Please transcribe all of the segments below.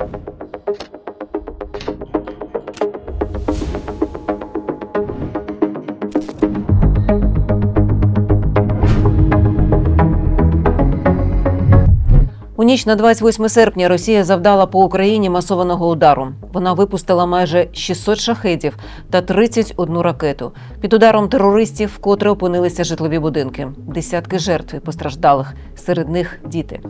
У ніч на 28 серпня Росія завдала по Україні масованого удару. Вона випустила майже 600 шахедів та 31 ракету. Під ударом терористів вкотре опинилися житлові будинки. Десятки жертв і постраждалих. Серед них діти.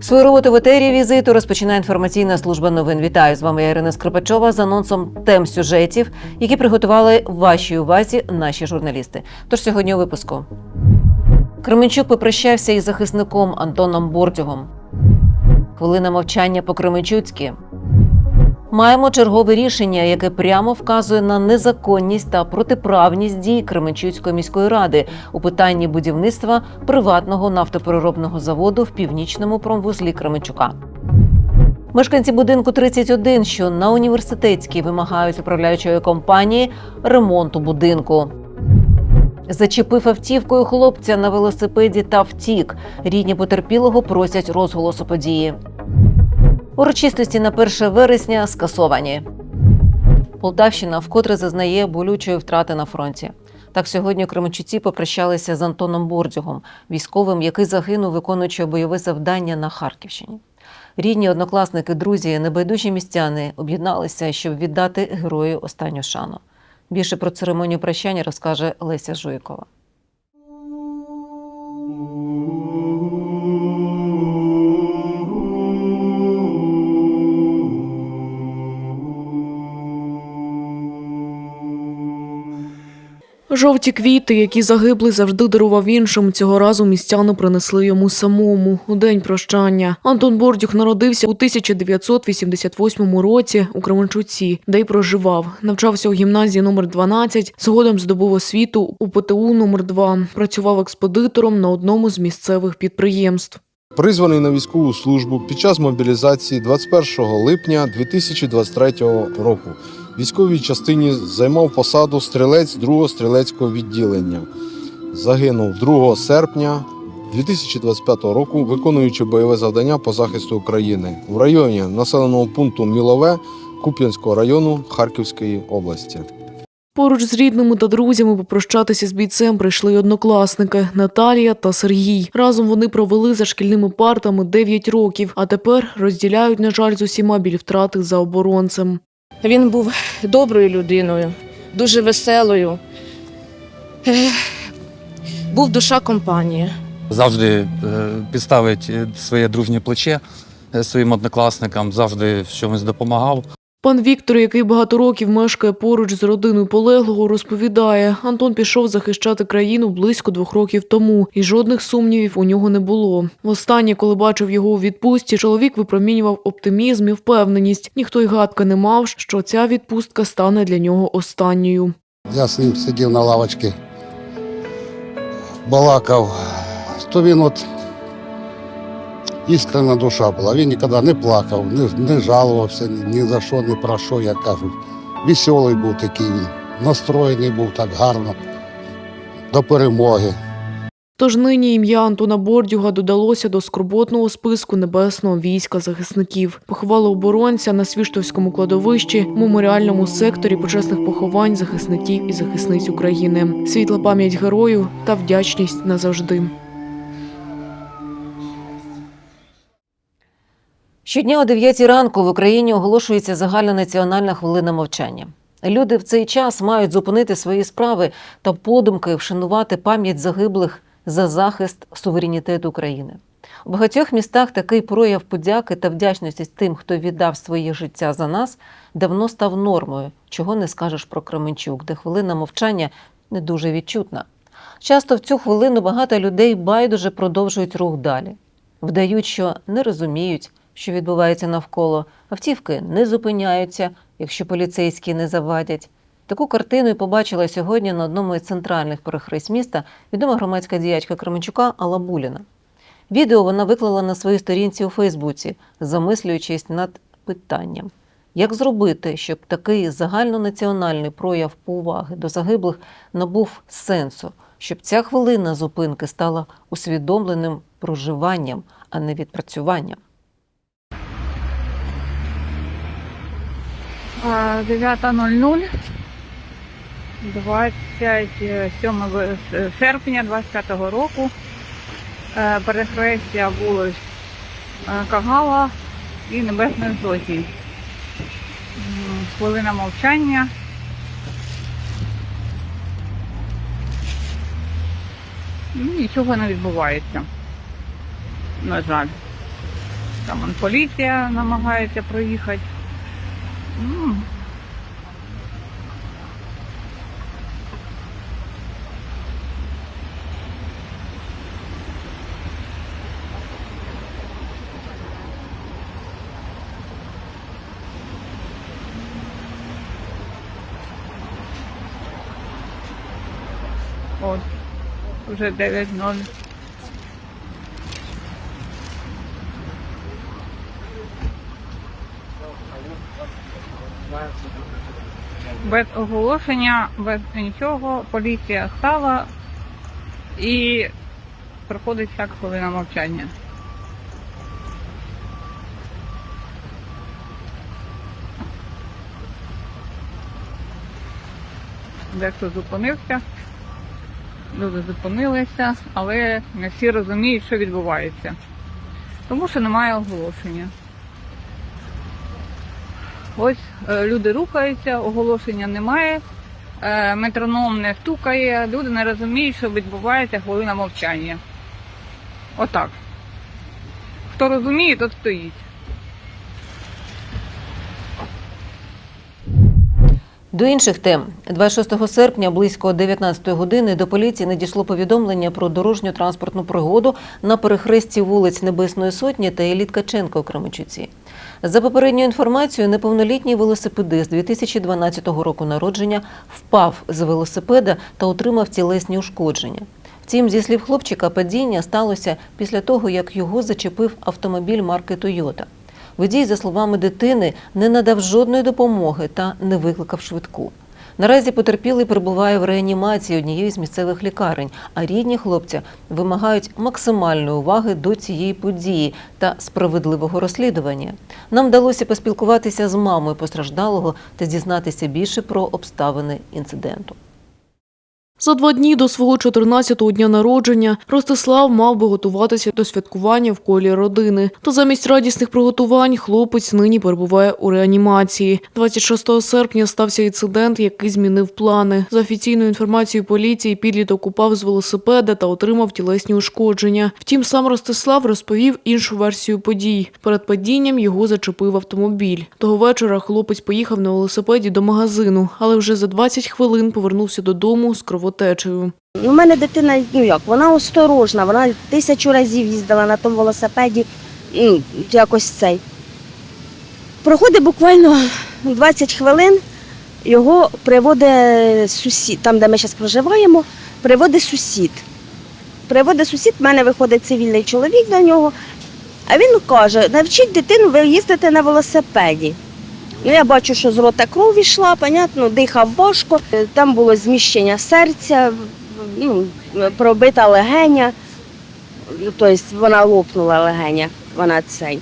Свою роботу в етері візиту розпочинає інформаційна служба новин. Вітаю з вами я Ірина Скрипачова з анонсом тем сюжетів, які приготували вашій увазі наші журналісти. Тож сьогодні у випуску. Кременчук попрощався із захисником Антоном Бордюгом. Хвилина мовчання по Кременчуцьки. Маємо чергове рішення, яке прямо вказує на незаконність та протиправність дій Кременчуцької міської ради у питанні будівництва приватного нафтопереробного заводу в північному промвузлі Кременчука. Мешканці будинку 31, що на університетській вимагають управляючої компанії ремонту будинку. Зачепив автівкою хлопця на велосипеді та втік. Рідні потерпілого просять розголосу події. Урочистості на 1 вересня скасовані. Полтавщина вкотре зазнає болючої втрати на фронті. Так сьогодні Кременчуці попрощалися з Антоном Бордюгом, військовим, який загинув, виконуючи бойове завдання на Харківщині. Рідні, однокласники, друзі, небайдужі містяни об'єдналися, щоб віддати герою останню шану. Більше про церемонію прощання розкаже Леся Жуйкова. Жовті квіти, які загибли, завжди дарував іншим. Цього разу містяни принесли йому самому у день прощання. Антон Бордюх народився у 1988 році у Кременчуці, де й проживав. Навчався у гімназії номер 12, згодом здобув освіту у ПТУ номер 2 Працював експедитором на одному з місцевих підприємств. Призваний на військову службу під час мобілізації 21 липня 2023 року. Військовій частині займав посаду стрілець 2-го стрілецького відділення. Загинув 2 серпня 2025 року, виконуючи бойове завдання по захисту України в районі населеного пункту Мілове Куп'янського району Харківської області. Поруч з рідними та друзями попрощатися з бійцем прийшли й однокласники Наталія та Сергій. Разом вони провели за шкільними партами 9 років, а тепер розділяють, на жаль, з усіма біль втрати за оборонцем. Він був доброю людиною, дуже веселою. Був душа компанії. завжди е, підставить е, своє дружнє плече е, своїм однокласникам, завжди в чомусь допомагав. Пан Віктор, який багато років мешкає поруч з родиною полеглого, розповідає, Антон пішов захищати країну близько двох років тому, і жодних сумнівів у нього не було. Востаннє, коли бачив його у відпустці, чоловік випромінював оптимізм і впевненість. Ніхто й гадки не мав, що ця відпустка стане для нього останньою. Я з ним сидів на лавочці, балакав, то він от іскрена душа була. Він ніколи не плакав, не, не жалувався ні за що, ні про що, як кажуть. Веселий був такий, він, настроєний був так гарно до перемоги. Тож нині ім'я Антона Бордюга додалося до скорботного списку небесного війська захисників. Поховали оборонця на Свіштовському кладовищі, меморіальному секторі почесних поховань захисників і захисниць України. Світла пам'ять герою та вдячність назавжди. Щодня о 9 ранку в Україні оголошується загальнонаціональна хвилина мовчання. Люди в цей час мають зупинити свої справи та подумки вшанувати пам'ять загиблих за захист суверенітету України. У багатьох містах такий прояв подяки та вдячності тим, хто віддав своє життя за нас, давно став нормою, чого не скажеш про Кременчук, де хвилина мовчання не дуже відчутна. Часто в цю хвилину багато людей байдуже продовжують рух далі, вдають, що не розуміють, що відбувається навколо. Автівки не зупиняються, якщо поліцейські не завадять. Таку картину і побачила сьогодні на одному із центральних перехресть міста відома громадська діячка Кременчука Алла Буліна. Відео вона виклала на своїй сторінці у Фейсбуці, замислюючись над питанням, як зробити, щоб такий загальнонаціональний прояв поваги до загиблих набув сенсу, щоб ця хвилина зупинки стала усвідомленим проживанням, а не відпрацюванням. А, 9.00 27 серпня 25 року е, перехрестя вулиць е, Кагала і Небесної Сотні. Хвилина мовчання. Ну, Нічого не відбувається. На жаль. Там поліція намагається проїхати. Ну, От, вже 9.0. Без оголошення, без нічого, поліція стала і проходить так хвилина мовчання. Дехто зупинився, люди зупинилися, але не всі розуміють, що відбувається. Тому що немає оголошення. Ось е, люди рухаються, оголошення немає, е, метроном не стукає, люди не розуміють, що відбувається хвилина мовчання. Отак. Хто розуміє, тот стоїть. До інших тем 26 серпня близько 19 години до поліції надійшло повідомлення про дорожню транспортну пригоду на перехресті вулиць Небесної Сотні та Еліт Каченка у Кременчуці. За попередньою інформацією, неповнолітній велосипедист 2012 року народження впав з велосипеда та отримав тілесні ушкодження. Втім, зі слів хлопчика, падіння сталося після того, як його зачепив автомобіль марки Тойота. Водій, за словами дитини, не надав жодної допомоги та не викликав швидку. Наразі потерпілий перебуває в реанімації однієї з місцевих лікарень, а рідні хлопця вимагають максимальної уваги до цієї події та справедливого розслідування. Нам вдалося поспілкуватися з мамою постраждалого та дізнатися більше про обставини інциденту. За два дні до свого 14-го дня народження Ростислав мав би готуватися до святкування в колі родини. Та замість радісних приготувань хлопець нині перебуває у реанімації. 26 серпня стався інцидент, який змінив плани. За офіційною інформацією поліції, підліток упав з велосипеда та отримав тілесні ушкодження. Втім, сам Ростислав розповів іншу версію подій. Перед падінням його зачепив автомобіль. Того вечора хлопець поїхав на велосипеді до магазину, але вже за 20 хвилин повернувся додому з кровотечею. У мене дитина, ну як, вона осторожна, вона тисячу разів їздила на тому велосипеді, ну, якось цей. Проходить буквально 20 хвилин, його приводить сусід, там, де ми зараз проживаємо, приводить сусід. Приводить сусід, в мене виходить цивільний чоловік до нього, а він каже, навчіть дитину ви їздити на велосипеді. Ну, я бачу, що з рота кров йшла, понятно, дихав важко. Там було зміщення серця, ну, пробита легеня, тобто вона лопнула легеня, вона цей.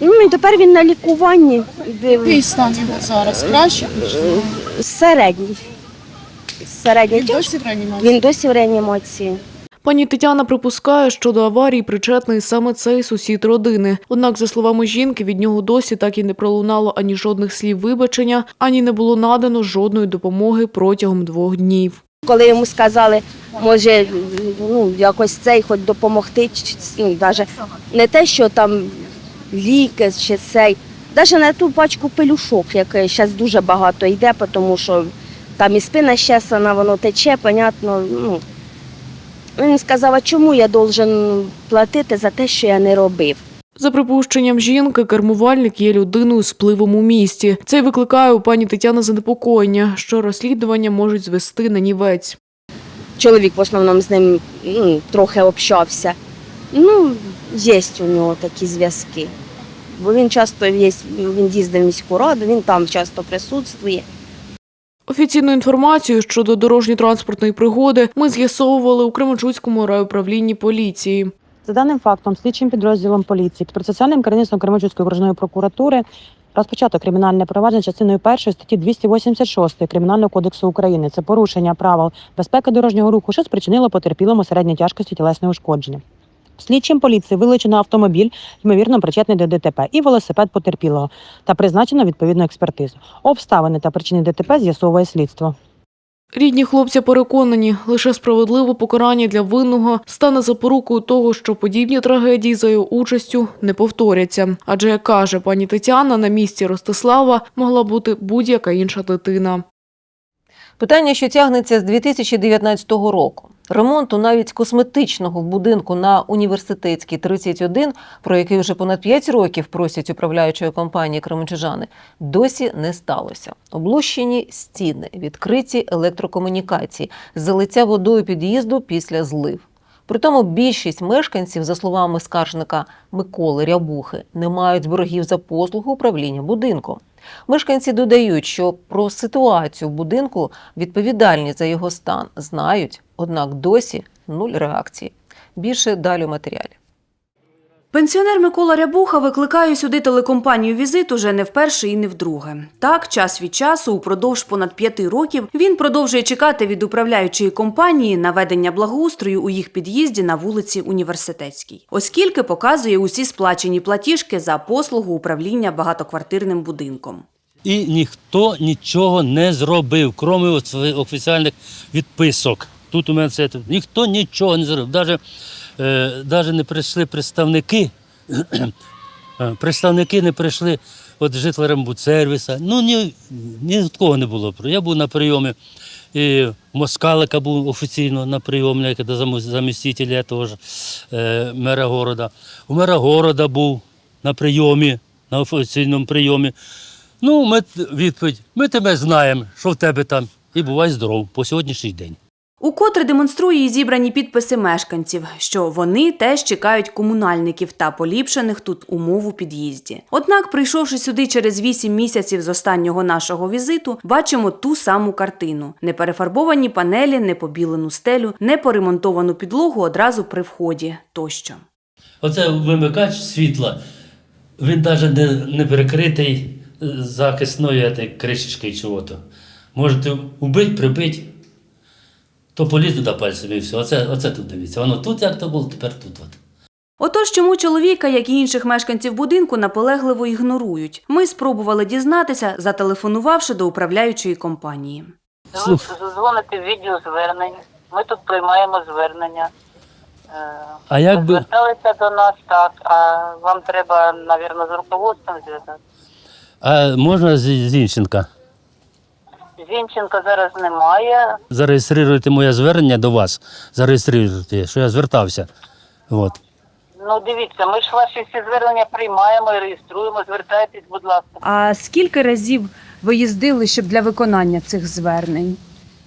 Ну і тепер він на лікуванні. Який стан його зараз? Краще? Середній. Середній Він досі в реанімації? Він досі в реанімації. Пані Тетяна припускає, що до аварії причетний саме цей сусід родини. Однак, за словами жінки, від нього досі так і не пролунало ані жодних слів вибачення, ані не було надано жодної допомоги протягом двох днів. Коли йому сказали, може ну, якось цей хоч допомогти, ну, даже не те, що там ліки чи цей, навіть на ту пачку пелюшок, якої зараз дуже багато йде, тому що там і спина щесана, воно тече, понятно. Ну. Він сказав, а чому я должен платити за те, що я не робив? За припущенням жінки, кермувальник є людиною з впливом у місті. Це й викликає у пані Тетяни занепокоєння, що розслідування можуть звести на нівець. Чоловік в основному з ним ну, трохи общався. Ну, є у нього такі зв'язки. Бо він часто є, він їздив в міську раду, він там часто присутствує. Офіційну інформацію щодо дорожньо-транспортної пригоди ми з'ясовували у Кременчуцькому райуправлінні поліції. За даним фактом, слідчим підрозділом поліції під процесуальним керівництвом Кременчуцької окружної прокуратури розпочато кримінальне провадження частиною першої статті 286 Кримінального кодексу України. Це порушення правил безпеки дорожнього руху, що спричинило потерпілому середньої тяжкості тілесне ушкодження. Слідчим поліції вилучено автомобіль, ймовірно причетний до ДТП, і велосипед потерпілого та призначено відповідну експертизу. Обставини та причини ДТП з'ясовує слідство. Рідні хлопця переконані, лише справедливе покарання для винного стане запорукою того, що подібні трагедії за його участю не повторяться. Адже, як каже пані Тетяна, на місці Ростислава могла бути будь-яка інша дитина. Питання, що тягнеться з 2019 року. Ремонту навіть косметичного будинку на університетській 31, про який вже понад 5 років просять управляючої компанії Кременчужани, досі не сталося. Облущені стіни, відкриті електрокомунікації, залиття водою під'їзду після злив. Притому більшість мешканців, за словами скаржника Миколи Рябухи, не мають боргів за послугу управління будинком. Мешканці додають, що про ситуацію в будинку відповідальні за його стан знають, однак досі нуль реакції. Більше далі у матеріалі. Пенсіонер Микола Рябуха викликає сюди телекомпанію «Візит» уже не вперше і не вдруге. Так, час від часу, упродовж понад п'яти років, він продовжує чекати від управляючої компанії наведення благоустрою у їх під'їзді на вулиці Університетській, оскільки показує усі сплачені платіжки за послугу управління багатоквартирним будинком. І ніхто нічого не зробив, крім офіційних відписок. Тут у мене це ніхто нічого не зробив. Даже, е, не прийшли представники. е, представники не прийшли від житлорембудсервіса. Ну ні, ні від кого не було. Я був на прийомі. І Москалика був офіційно на прийомі, як це того ж е, мера города. У мера города був на прийомі, на офіційному прийомі. Ну, ми відповідь. Ми тебе знаємо, що в тебе там, і бувай здоров по сьогоднішній день. Укотре демонструє і зібрані підписи мешканців, що вони теж чекають комунальників та поліпшених тут умов у під'їзді. Однак, прийшовши сюди через 8 місяців з останнього нашого візиту, бачимо ту саму картину: неперефарбовані панелі, непобілену стелю, непоремонтовану підлогу одразу при вході тощо. Оце вимикач світла. Він навіть не, не перекритий е, захисною кришечкою чого-то. Можете убити, прибити, то поліз туди пальцем і все. Оце, оце тут дивіться. Воно тут як то було, тепер тут. От. Отож, чому чоловіка, як і інших мешканців будинку, наполегливо ігнорують? Ми спробували дізнатися, зателефонувавши до управляючої компанії. Дзвоните в відділ звернень. Ми тут приймаємо звернення. Е, А як ви би. Зверталися до нас так, а вам треба, мабуть, з руководством зв'язати. А можна з Зінченка? Зінченка зараз немає. Зареєструйте моє звернення до вас. Зареєструйте, що я звертався. От. Ну, дивіться, ми ж ваші всі звернення приймаємо і реєструємо. Звертайтесь, будь ласка. А скільки разів ви їздили, щоб для виконання цих звернень?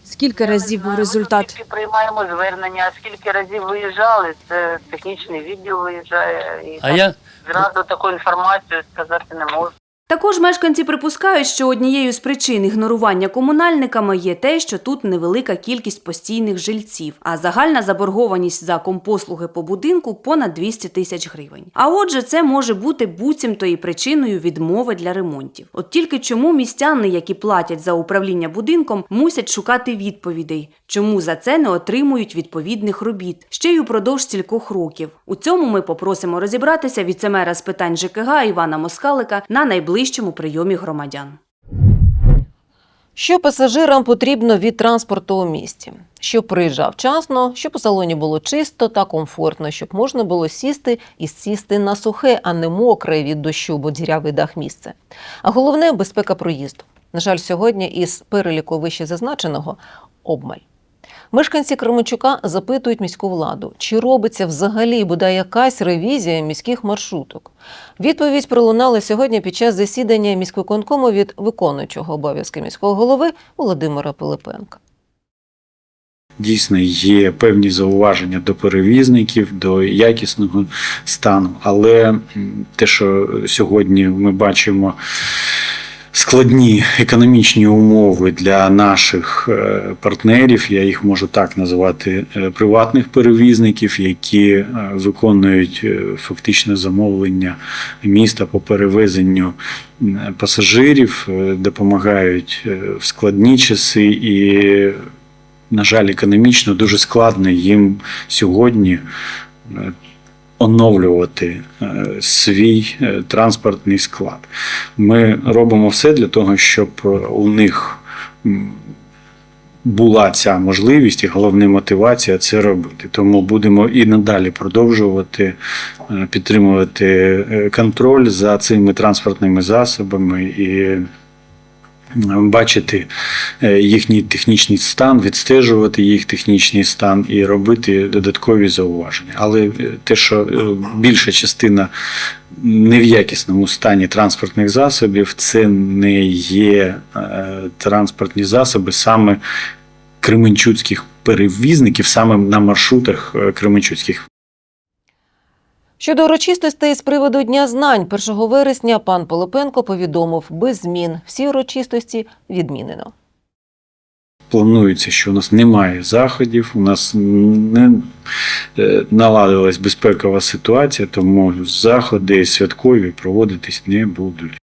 Скільки разів був результат? тільки приймаємо звернення, а скільки разів виїжджали, це технічний відділ виїжджає. І А там я зразу таку інформацію сказати не можу. Також мешканці припускають, що однією з причин ігнорування комунальниками є те, що тут невелика кількість постійних жильців, а загальна заборгованість за компослуги по будинку понад 200 тисяч гривень. А отже, це може бути буцімто і причиною відмови для ремонтів. От тільки чому містяни, які платять за управління будинком, мусять шукати відповідей, чому за це не отримують відповідних робіт ще й упродовж стількох років. У цьому ми попросимо розібратися віцемера з питань ЖКГ Івана Москалика на найближчому прийомі громадян. Що пасажирам потрібно від транспорту у місті? Щоб приїжджав вчасно, щоб у салоні було чисто та комфортно, щоб можна було сісти і сісти на сухе, а не мокре від дощу, бо дірявий дах місце. А головне безпека проїзду. На жаль, сьогодні із переліку вище зазначеного обмаль. Мешканці Кременчука запитують міську владу, чи робиться взагалі бодай якась ревізія міських маршруток. Відповідь пролунала сьогодні під час засідання міськвиконкому від виконуючого обов'язки міського голови Володимира Пилипенка. Дійсно, є певні зауваження до перевізників, до якісного стану, але те, що сьогодні ми бачимо складні економічні умови для наших е, партнерів, я їх можу так назвати, е, приватних перевізників, які е, виконують е, фактично замовлення міста по перевезенню пасажирів, допомагають в складні часи. І, на жаль, економічно дуже складно їм сьогодні оновлювати е, свій е, транспортний склад. Ми робимо все для того, щоб е, у них була ця можливість і головна мотивація це робити. Тому будемо і надалі продовжувати підтримувати контроль за цими транспортними засобами і бачити е, їхній технічний стан, відстежувати їх технічний стан і робити додаткові зауваження. Але е, те, що е, більша частина не в якісному стані транспортних засобів, це не є транспортні засоби саме кременчуцьких перевізників, саме на маршрутах кременчуцьких. Щодо урочистостей з приводу Дня знань, 1 вересня пан Полипенко повідомив без змін. Всі урочистості відмінено. Планується, що у нас немає заходів, у нас не е, наладилась безпекова ситуація, тому заходи святкові проводитись не будуть.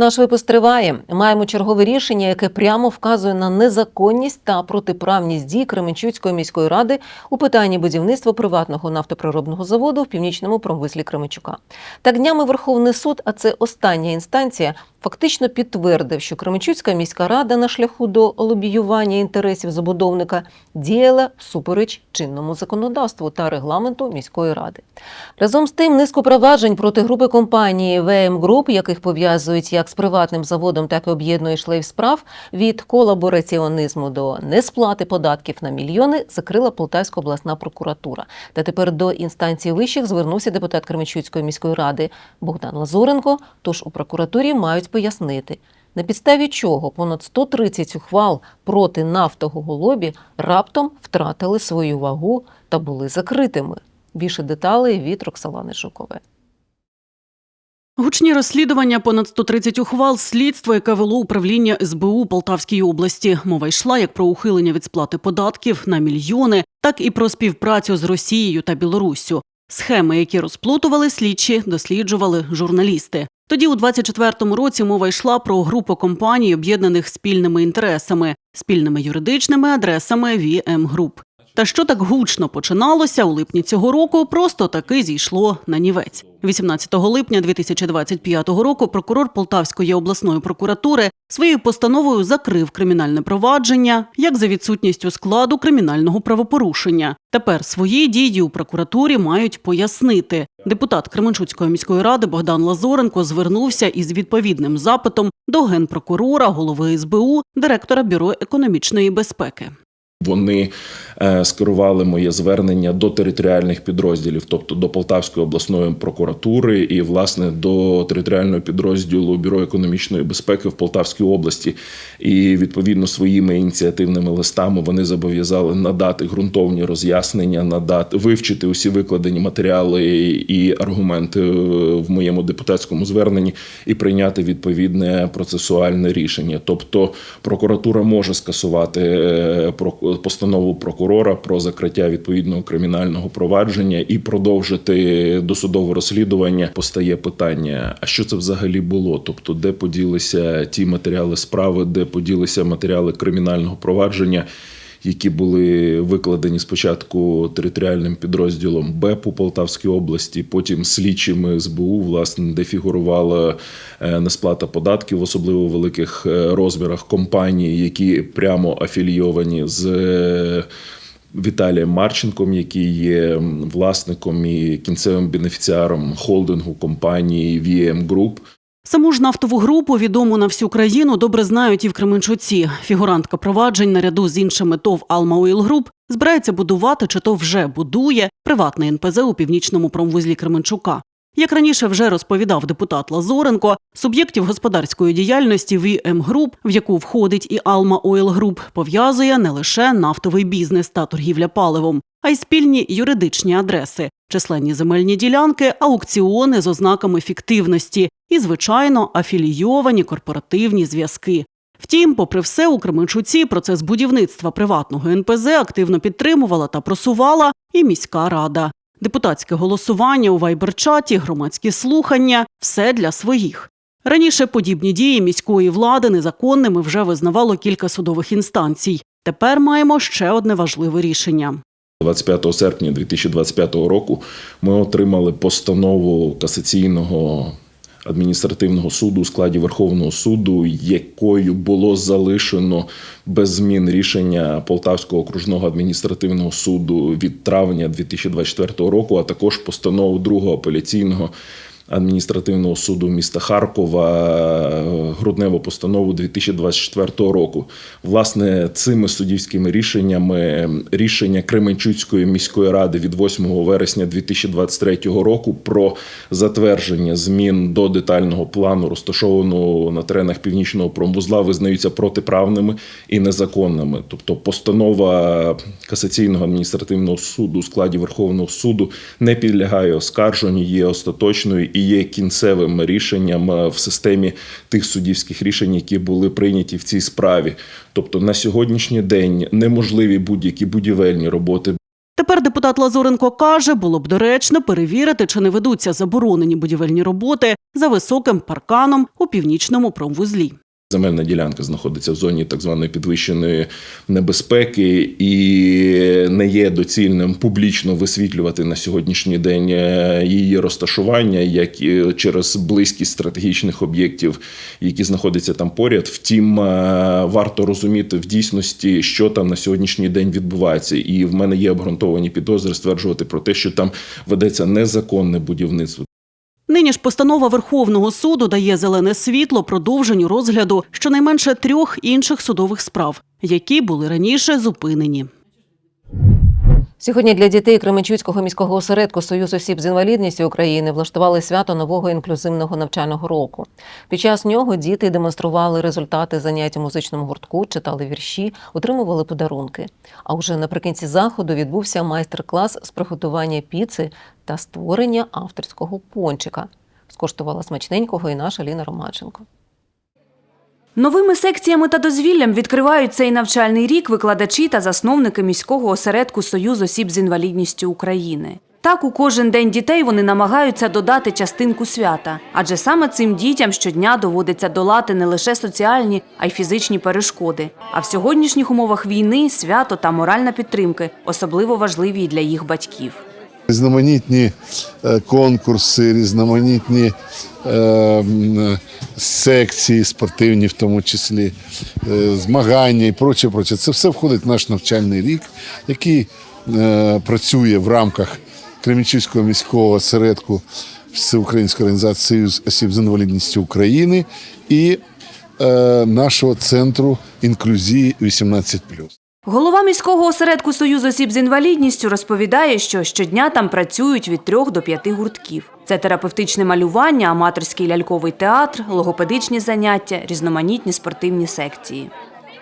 Наш випуск триває. Маємо чергове рішення, яке прямо вказує на незаконність та протиправність дій Кременчуцької міської ради у питанні будівництва приватного нафтоприробного заводу в північному промвислі Кременчука. Так днями Верховний суд, а це остання інстанція, фактично підтвердив, що Кременчуцька міська рада на шляху до лобіювання інтересів забудовника діяла всупереч чинному законодавству та регламенту міської ради. Разом з тим, низку проваджень проти групи компанії ВМ Груп, яких пов'язують як з приватним заводом, так і об'єднує шлейф справ, від колабораціонізму до несплати податків на мільйони, закрила Полтавська обласна прокуратура. Та тепер до інстанції вищих звернувся депутат Кременчуцької міської ради Богдан Лазуренко. Тож у прокуратурі мають пояснити. На підставі чого понад 130 ухвал проти нафтового лобі раптом втратили свою вагу та були закритими. Більше деталей від Роксалани Жукове. Гучні розслідування понад 130 ухвал слідства, яке вело управління СБУ Полтавській області. Мова йшла як про ухилення від сплати податків на мільйони, так і про співпрацю з Росією та Білоруссю. Схеми, які розплутували слідчі, досліджували журналісти. Тоді, у 24-му році, мова йшла про групу компаній, об'єднаних спільними інтересами, спільними юридичними адресами VM Group. Та що так гучно починалося у липні цього року, просто таки зійшло на нівець. 18 липня 2025 року прокурор Полтавської обласної прокуратури своєю постановою закрив кримінальне провадження як за відсутністю складу кримінального правопорушення. Тепер свої дії у прокуратурі мають пояснити. Депутат Кременчуцької міської ради Богдан Лазоренко звернувся із відповідним запитом до генпрокурора, голови СБУ, директора бюро економічної безпеки. Вони е, скерували моє звернення до територіальних підрозділів, тобто до Полтавської обласної прокуратури і власне до територіального підрозділу Бюро економічної безпеки в Полтавській області. І відповідно своїми ініціативними листами вони зобов'язали надати ґрунтовні роз'яснення, надати вивчити усі викладені матеріали і аргументи е, в моєму депутатському зверненні і прийняти відповідне процесуальне рішення. Тобто прокуратура може скасувати е, про- постанову прокурора про закриття відповідного кримінального провадження і продовжити досудове розслідування. Постає питання: а що це взагалі було? Тобто, де поділися ті матеріали справи, де поділися матеріали кримінального провадження? Які були викладені спочатку територіальним підрозділом БЕП у Полтавській області, потім слідчими СБУ, власне, де фігурувала е, несплата податків в особливо великих е, розмірах компаній, які прямо афілійовані з е, Віталієм Марченком, який є власником і кінцевим бенефіціаром холдингу компанії VM Group. Саму ж нафтову групу, відому на всю країну, добре знають і в Кременчуці. Фігурантка проваджень наряду з іншими ТОВ Alma Oil Group збирається будувати чи то вже будує приватний НПЗ у північному промвузлі Кременчука. Як раніше вже розповідав депутат Лазоренко, суб'єктів господарської діяльності VM Group, в яку входить і Alma Oil Group, пов'язує не лише нафтовий бізнес та торгівля паливом, а й спільні юридичні адреси, численні земельні ділянки, аукціони з ознаками фіктивності і, звичайно, афілійовані корпоративні зв'язки. Втім, попри все, у Кременчуці процес будівництва приватного НПЗ активно підтримувала та просувала і міська рада. Депутатське голосування у вайбер-чаті, громадські слухання все для своїх. Раніше подібні дії міської влади незаконними вже визнавало кілька судових інстанцій. Тепер маємо ще одне важливе рішення. 25 серпня 2025 року ми отримали постанову касаційного адміністративного суду у складі Верховного суду, якою було залишено без змін рішення Полтавського окружного адміністративного суду від травня 2024 року, а також постанову другого апеляційного адміністративного суду міста Харкова е, грудневу постанову 2024 року. Власне, цими суддівськими рішеннями рішення Кременчуцької міської ради від 8 вересня 2023 року про затвердження змін до детального плану, розташованого на теренах північного промвузла, визнаються протиправними і незаконними. Тобто, постанова касаційного адміністративного суду у складі Верховного суду не підлягає оскарженню, є остаточною і є кінцевим рішенням е, в системі тих суддівських рішень, які були прийняті в цій справі. Тобто на сьогоднішній день неможливі будь-які будівельні роботи. Тепер депутат Лазуренко каже, було б доречно перевірити, чи не ведуться заборонені будівельні роботи за високим парканом у північному промвузлі. Земельна ділянка знаходиться в зоні так званої підвищеної небезпеки і не є доцільним публічно висвітлювати на сьогоднішній день е, її розташування, як і через близькість стратегічних об'єктів, які знаходяться там поряд. Втім, е, варто розуміти в дійсності, що там на сьогоднішній день відбувається. І в мене є обґрунтовані підозри стверджувати про те, що там ведеться незаконне будівництво. Нині ж постанова Верховного суду дає зелене світло продовженню розгляду щонайменше трьох інших судових справ, які були раніше зупинені. Сьогодні для дітей Кременчуцького міського осередку Союз осіб з інвалідністю України влаштували свято нового інклюзивного навчального року. Під час нього діти демонстрували результати занять у музичному гуртку, читали вірші, отримували подарунки. А вже наприкінці заходу відбувся майстер-клас з приготування піци та створення авторського пончика. Скоштувала смачненького і наша Ліна Ромаченко. Новими секціями та дозвіллям відкривають цей навчальний рік викладачі та засновники міського осередку Союз осіб з інвалідністю України. Так, у кожен день дітей вони намагаються додати частинку свята, адже саме цим дітям щодня доводиться долати не лише соціальні, а й фізичні перешкоди. А в сьогоднішніх умовах війни свято та моральна підтримки особливо важливі для їх батьків. Різноманітні е, конкурси, різноманітні е, секції спортивні, в тому числі, е, змагання і проче, проче. Це все входить в наш навчальний рік, який працює в рамках Кремічівського міського осередку Всеукраїнської організації Союз осіб з інвалідністю України і нашого центру інклюзії 18+. Голова міського осередку Союз осіб з інвалідністю розповідає, що щодня там працюють від трьох до п'яти гуртків. Це терапевтичне малювання, аматорський ляльковий театр, логопедичні заняття, різноманітні спортивні секції.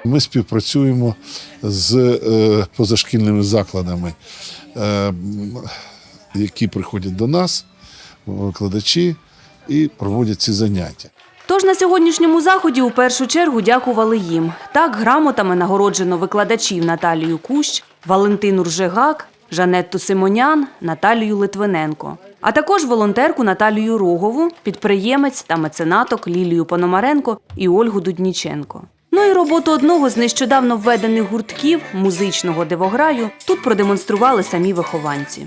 Ми співпрацюємо з е, позашкільними закладами, е, які приходять до нас, викладачі, і проводять ці заняття. Тож на сьогоднішньому заході у першу чергу дякували їм. Так грамотами нагороджено викладачів Наталію Кущ, Валентину Ржегак, Жанетту Симонян, Наталію Литвиненко, а також волонтерку Наталію Рогову, підприємець та меценаток Лілію Пономаренко і Ольгу Дудніченко. Ну і роботу одного з нещодавно введених гуртків музичного дивограю тут продемонстрували самі вихованці.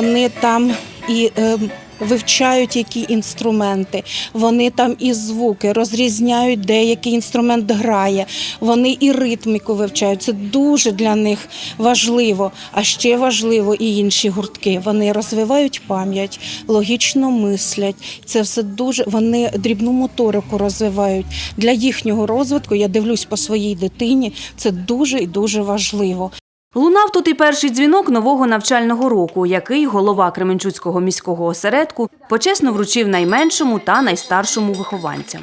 Вони там і е, вивчають які інструменти, вони там і звуки розрізняють, де який інструмент грає. Вони і ритміку вивчають. Це дуже для них важливо. А ще важливо і інші гуртки. Вони розвивають пам'ять, логічно мислять. Це все дуже вони дрібну моторику розвивають. Для їхнього розвитку я дивлюсь по своїй дитині. Це дуже і дуже важливо. Лунав тут і перший дзвінок нового навчального року, який голова Кременчуцького міського осередку почесно вручив найменшому та найстаршому вихованцям.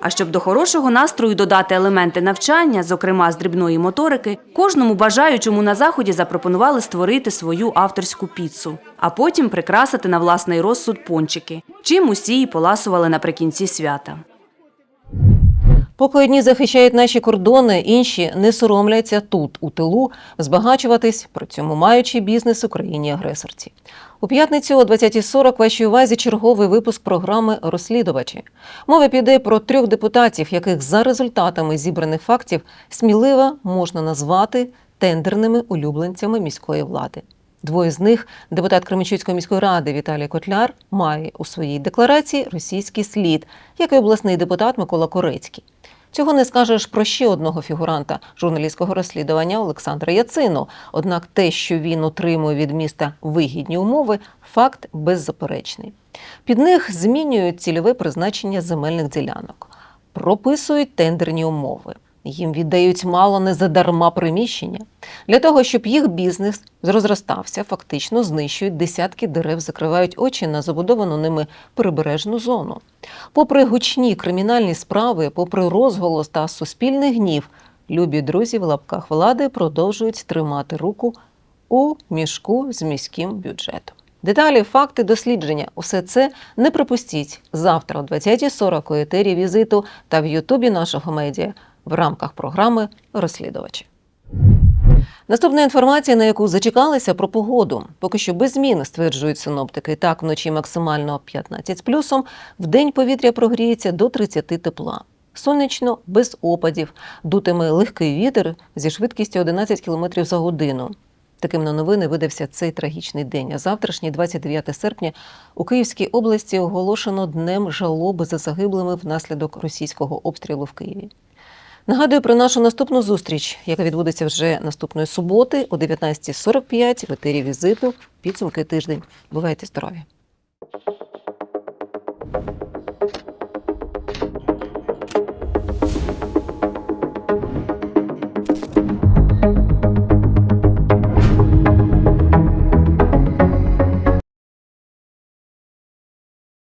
А щоб до хорошого настрою додати елементи навчання, зокрема з дрібної моторики, кожному бажаючому на заході запропонували створити свою авторську піцу, а потім прикрасити на власний розсуд пончики, чим усі і поласували наприкінці свята. Поки одні захищають наші кордони, інші не соромляться тут, у тилу, збагачуватись, при цьому маючи бізнес у країні-агресорці. У п'ятницю о 20.40 вашій увазі черговий випуск програми Розслідувачі. Мова піде про трьох депутатів, яких за результатами зібраних фактів сміливо можна назвати тендерними улюбленцями міської влади. Двоє з них, депутат Кременчуцької міської ради Віталій Котляр, має у своїй декларації російський слід, як і обласний депутат Микола Корецький. Цього не скажеш про ще одного фігуранта журналістського розслідування Олександра Яцину. Однак те, що він отримує від міста вигідні умови, факт беззаперечний. Під них змінюють цільове призначення земельних ділянок, прописують тендерні умови. Їм віддають мало не задарма приміщення. Для того, щоб їх бізнес розростався, фактично знищують десятки дерев, закривають очі на забудовану ними прибережну зону. Попри гучні кримінальні справи, попри розголос та суспільний гнів, любі друзі в лапках влади продовжують тримати руку у мішку з міським бюджетом. Деталі, факти, дослідження усе це не пропустіть завтра о 20.40 у етері візиту та в Ютубі нашого медіа в рамках програми Розслідувачі. Наступна інформація, на яку зачекалися про погоду. Поки що без змін, стверджують синоптики. Так, вночі максимально 15 з плюсом, в день повітря прогріється до 30 тепла. Сонячно, без опадів, дутиме легкий вітер зі швидкістю 11 км за годину. Таким на новини видався цей трагічний день. А завтрашній, 29 серпня, у Київській області оголошено днем жалоби за загиблими внаслідок російського обстрілу в Києві. Нагадую про нашу наступну зустріч, яка відбудеться вже наступної суботи о 19.45 в етері візиту. Підсумки тиждень. Бувайте здорові!